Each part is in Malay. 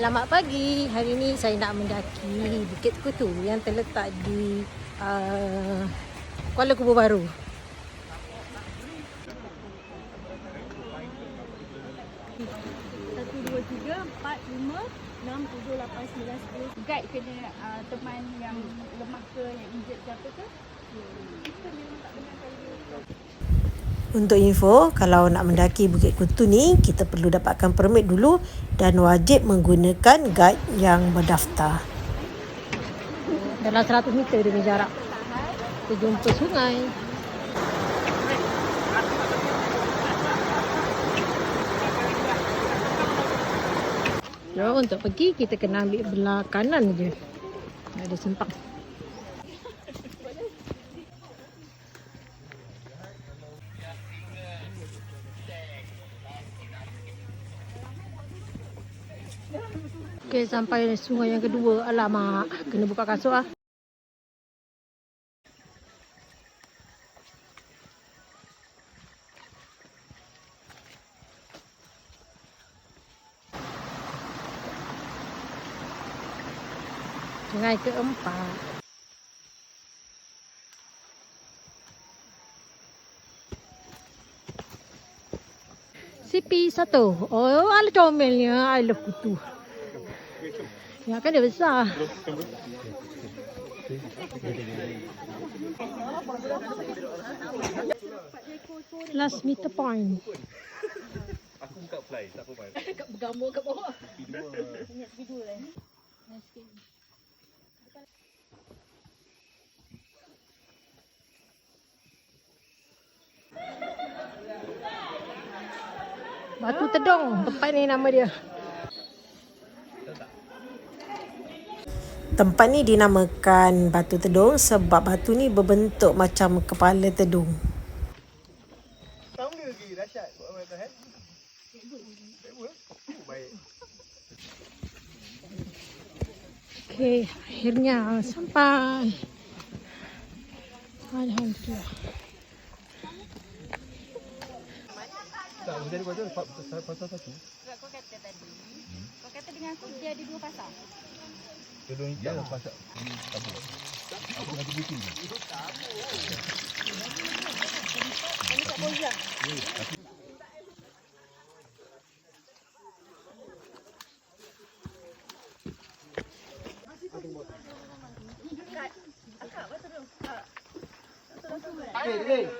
Selamat pagi. Hari ini saya nak mendaki Bukit Kutu yang terletak di uh, Kuala Kubu Baru. Satu, dua, tiga, empat, lima, enam, tujuh, lapan, sembilan, sepuluh. Guide kena uh, teman yang lemah ke, yang injured ke apa ke. Kita Untuk info, kalau nak mendaki Bukit Kutu ni, kita perlu dapatkan permit dulu dan wajib menggunakan guide yang berdaftar. Dalam 100 meter dia jarak. Kita jumpa sungai. So, untuk pergi kita kena ambil belah kanan je. Ada sempang. Okey, sampai sungai yang kedua. Alamak, kena buka kasut ah. Sungai keempat. CP satu. Oh, ala comelnya. I love kutu. Ya kan dia besar. Last meter point. Aku buka fly, tak apa fly. Bergambar kat bawah. Ingat video lah. Batu Tedong. Tempat ni nama dia. Tempat ni dinamakan Batu Tedong sebab batu ni berbentuk macam kepala tedung. Lagi. Buat apa. Okey, akhirnya sampai. Alhamdulillah. Tak, jadi kau ada pasal satu. Kau kata tadi. Kau kata dengan aku dia ada dua pasal. Tudung hitam. Ya, pasal. Apa? Aku nak pergi sini. Tak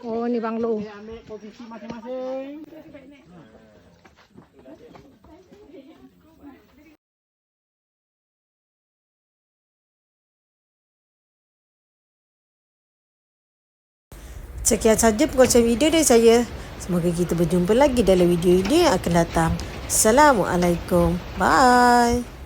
Oh ni banglo. Ambil posisi masing-masing. Sekian saja perkongsian video dari saya. Semoga kita berjumpa lagi dalam video ini yang akan datang. Assalamualaikum. Bye.